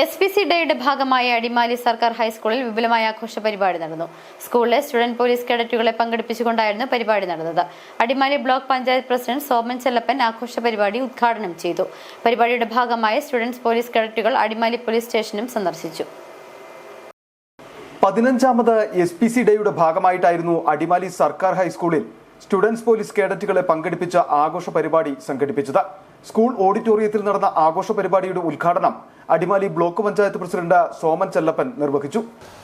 S P C ഡേയുടെ ഭാഗമായി അടിമാലി സർക്കാർ ഹൈസ്കൂളിൽ വിപുലമായ ആഘോഷ പരിപാടി നടന്നു. സ്കൂളിലെ സ്റ്റുഡന്റ് പോലീസ് കേഡറ്റുകളെ പങ്കെടുപ്പിച്ചുകൊണ്ടായിരുന്നു പരിപാടി നടന്നത്. അടിമാലി ബ്ലോക്ക് പഞ്ചായത്ത് പ്രസിഡന്റ് സോമൻ ചെല്ലപ്പൻ ആഘോഷ പരിപാടി ഉദ്ഘാടനം ചെയ്തു. പരിപാടിയുടെ ഭാഗമായി സ്റ്റുഡന്റ്സ് പോലീസ് കേഡറ്റുകൾ അടിമാലി പോലീസ് സ്റ്റേഷനും സന്ദർശിച്ചു. പതിനഞ്ചാമത് എസ് പി സി ഡേയുടെ ഭാഗമായിട്ടായിരുന്നു അടിമാലി സർക്കാർ ഹൈസ്കൂളിൽ സ്റ്റുഡൻസ് പോലീസ് കേഡറ്റുകളെ പങ്കെടുപ്പിച്ച ആഘോഷ പരിപാടി സംഘടിപ്പിച്ചത്. സ്കൂൾ ഓഡിറ്റോറിയത്തിൽ നടന്ന ആഘോഷ പരിപാടിയുടെ ഉദ്ഘാടനം അടിമാലി ബ്ലോക്ക് പഞ്ചായത്ത് പ്രസിഡന്റ് സോമൻ ചെല്ലപ്പൻ നിർവഹിച്ചു.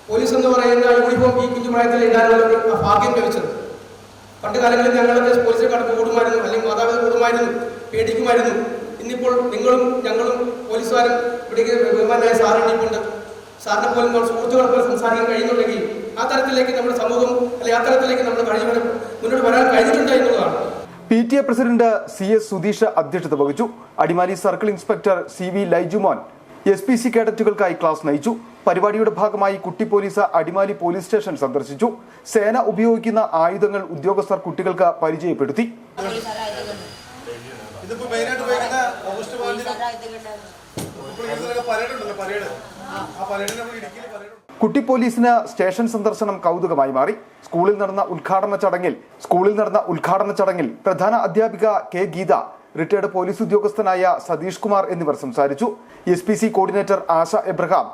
പോലീസ് എന്ന് പറയുന്ന യൂണിഫോം ഈ കുഞ്ഞു പ്രായത്തിൽ ഇടാനുള്ള ഭാഗ്യം ലഭിച്ചത്. പണ്ട് കാലങ്ങളിൽ ഞങ്ങളൊക്കെ പോലീസിൽ കടന്ന് കൂടുമായിരുന്നു അല്ലെങ്കിൽ മാതാപിതാക്കൾ കൂടുമായിരുന്നു പേടിക്കുമായിരുന്നു. ഇന്നിപ്പോൾ നിങ്ങളും ഞങ്ങളും പോലീസുകാരും ഇവിടേക്ക് ബഹുമാനായ സാറുണ്ടിപ്പുണ്ട് സാറിനെ പോലും സുഹൃത്തുക്കളെ സംസാരിക്കാൻ കഴിയുന്നുണ്ടെങ്കിൽ ആ തരത്തിലേക്ക് നമ്മുടെ സമൂഹം അല്ലെങ്കിൽ ആ തരത്തിലേക്ക് നമ്മൾ കഴിഞ്ഞ മുന്നോട്ട് വരാൻ കഴിഞ്ഞിട്ടുണ്ട് എന്നുള്ളതാണ് P T A president C S Sudheesh അധ്യക്ഷത വഹിച്ചു. Adimali circle inspector C V Laijumon S P C കേഡറ്റുകൾക്കായി class നയിച്ചു. പരിപാടിയുടെ ഭാഗമായി കുട്ടി പോലീസ് അടിമാലി പോലീസ് സ്റ്റേഷൻ സന്ദർശിച്ചു. സേന ഉപയോഗിക്കുന്ന ആയുധങ്ങൾ ഉദ്യോഗസ്ഥർ കുട്ടികൾക്ക് പരിചയപ്പെടുത്തി. പരേഡ് ഉണ്ടല്ലോ പരേഡ്. ആ പരേഡിന് നമ്മൾ ഇടുക്കിയിൽ പരേഡ്. കുട്ടി പോലീസിന് സ്റ്റേഷൻ സന്ദർശനം കൗതുകമായി മാറി. സ്കൂളിൽ നടന്ന ഉദ്ഘാടന ചടങ്ങിൽ സ്കൂളിൽ നടന്ന ഉദ്ഘാടന ചടങ്ങിൽ പ്രധാന അധ്യാപിക കെ ഗീത റിട്ടയർഡ് പോലീസ് ഉദ്യോഗസ്ഥനായ സതീഷ് കുമാർ എന്നിവർ സംസാരിച്ചു. S P C coordinator Asha Abraham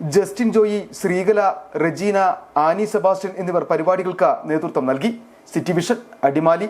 Justin Joy Sreekala Regina Annie Sebastian എന്നിവർ പരിപാടികൾക്ക് നേതൃത്വം നൽകി. City vision Adimali.